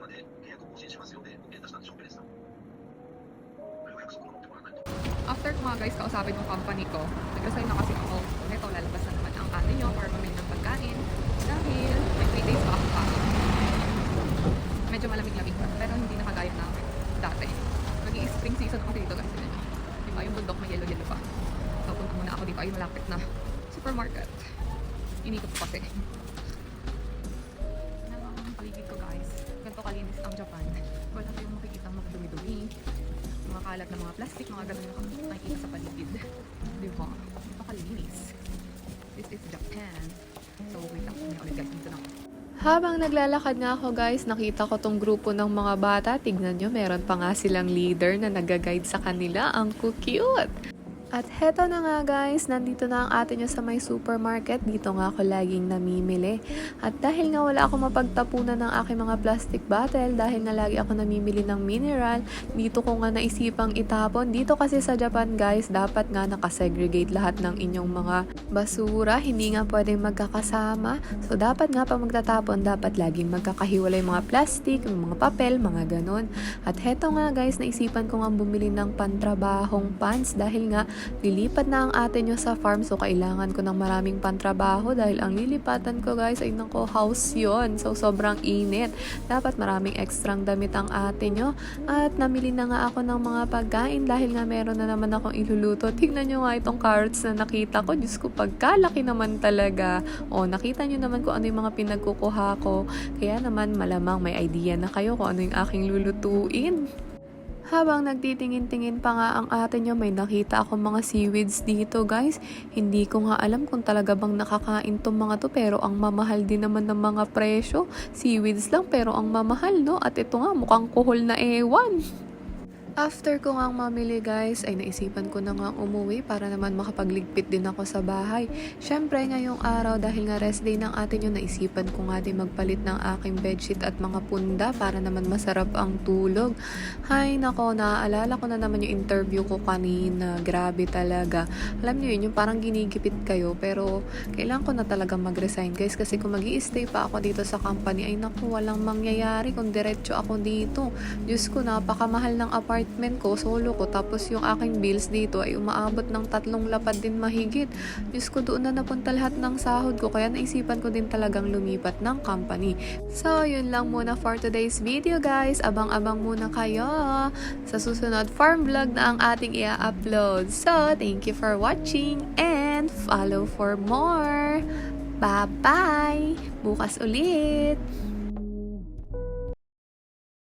まで契約更新しますよで OK 出したんでしょ OK でしたこれは約束を守ってもらわないと After ko mga guys kausapin yung company ko, nag-resign na kasi ako. So, neto, lalabas na naman ang ate nyo para mamili ng pagkain. Dahil may 3 days pa ako pa. Medyo malamig-lamig pa, pero hindi na kagaya na dati. Nag-i-spring season ako dito guys. Tignan nyo. Diba yung bundok may yellow-yellow pa. So, punta muna ako dito ay malapit na supermarket. Inikot ko kasi. Yan ang paligid ko guys. Ganito ang Japan. Wala kayong makikita mga dumi-dumi mga kalat na mga plastic, mga ganun na nakikita sa paligid. Di ba? Napakalinis. This is Japan. So, wait lang kami ulit guys. Dito na. Habang naglalakad nga ako guys, nakita ko tong grupo ng mga bata. Tignan nyo, meron pa nga silang leader na nag-guide sa kanila. Ang cute! At heto na nga guys, nandito na ang ate nyo sa may supermarket. Dito nga ako laging namimili. At dahil nga wala ako mapagtapunan ng aking mga plastic bottle, dahil nga lagi ako namimili ng mineral, dito ko nga naisipang itapon. Dito kasi sa Japan guys, dapat nga nakasegregate lahat ng inyong mga basura. Hindi nga pwedeng magkakasama. So dapat nga pa magtatapon, dapat laging magkakahiwalay mga plastic, mga papel, mga ganon. At heto nga guys, naisipan ko nga bumili ng pantrabahong pants dahil nga lilipat na ang ate nyo sa farm so kailangan ko ng maraming pantrabaho dahil ang lilipatan ko guys ay nako house yon so sobrang init. Dapat maraming ekstrang damit ang ate nyo at namili na nga ako ng mga pagkain dahil nga meron na naman akong iluluto. Tignan nyo nga itong carrots na nakita ko. Diyos ko pagkalaki naman talaga. O nakita nyo naman kung ano yung mga pinagkukuha ko. Kaya naman malamang may idea na kayo kung ano yung aking lulutuin habang nagtitingin-tingin pa nga ang ate nyo, may nakita akong mga seaweeds dito guys. Hindi ko nga alam kung talaga bang nakakain tong mga to pero ang mamahal din naman ng mga presyo. Seaweeds lang pero ang mamahal no? At ito nga mukhang kuhol na ewan. After ko nga mamili guys, ay naisipan ko na nga umuwi para naman makapagligpit din ako sa bahay. Syempre ngayong araw dahil nga rest day ng atin yun, naisipan ko nga din magpalit ng aking bedsheet at mga punda para naman masarap ang tulog. Hay nako, naaalala ko na naman yung interview ko kanina. Grabe talaga. Alam niyo yun, yung parang ginigipit kayo pero kailangan ko na talaga mag-resign guys kasi kung mag stay pa ako dito sa company ay naku, walang mangyayari kung diretso ako dito. Diyos ko, napakamahal ng apartment ko, solo ko, tapos yung aking bills dito ay umaabot ng tatlong lapad din mahigit. Diyos ko, doon na napunta lahat ng sahod ko, kaya naisipan ko din talagang lumipat ng company. So, yun lang muna for today's video guys. Abang-abang muna kayo sa susunod farm vlog na ang ating i-upload. So, thank you for watching and follow for more. Bye-bye! Bukas ulit!